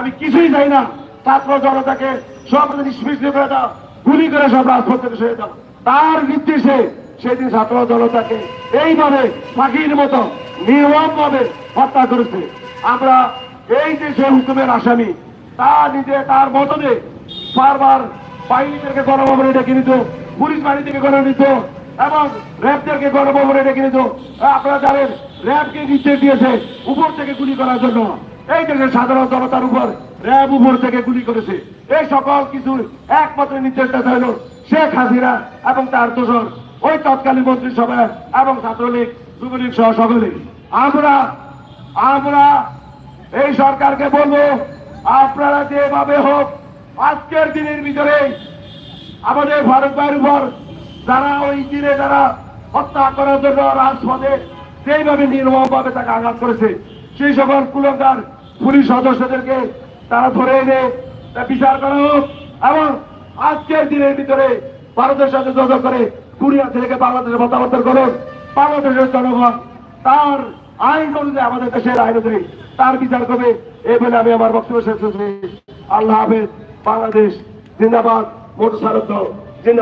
আমি কিছুই চাই না। ছাত্র জনতাকে সব নিষ্পৃষ করে দাও, গুলি করে সব রাজপথ থেকে সরে দাও তার নির্দেশে সেদিন ছাত্র জনতাকে এইভাবে পাখির মতো নির্মম ভাবে হত্যা করেছে। আমরা এই দেশে হুকুমের আসামি। তা নিজে তার মতনে বারবার বাহিনীদেরকে গণভবনে ডেকে নিত, পুলিশ বাহিনী থেকে গণে নিত, এবং র্যাবদেরকে গণভবনে ডেকে নিত। আপনারা জানেন, র্যাবকে নির্দেশ দিয়েছে উপর থেকে গুলি করার জন্য। এই দেশের সাধারণ জনতার উপর র্যাব উপর থেকে গুলি করেছে। এই সকল কিছু একমাত্র নির্দেশদাতা হল শেখ হাসিনা এবং তার দোষর, ওই তৎকালীন মন্ত্রিসভা এবং ছাত্রলীগ, যুবলীগ সহ সকলে। আমরা আমরা এই সরকারকে বলব, আপনারা যেভাবে হোক আজকের দিনের ভিতরে আমাদের ভারত ভাইয়ের উপর যারা ওই দিনে যারা হত্যা করার জন্য রাজপথে যেইভাবে নির্মম ভাবে তাকে আঘাত করেছে সেই সকল কুলঙ্কার পুলিশ সদস্যদেরকে তারা ধরে এনে বিচার করা হোক এবং আজকের দিনের ভিতরে ভারতের সাথে যোগাযোগ করে কুড়িয়া থেকে বাংলাদেশে মতামত করুন। বাংলাদেশের জনগণ তার আইন অনুযায়ী, আমাদের দেশের আইন অনুযায়ী তার বিচার করবে এই বলে আমি আমার বক্তব্য শেষ করছি। আল্লাহ হাফেজ। বাংলাদেশ জিন্দাবাদ। মোটর সারদ জিন্দাবাদ।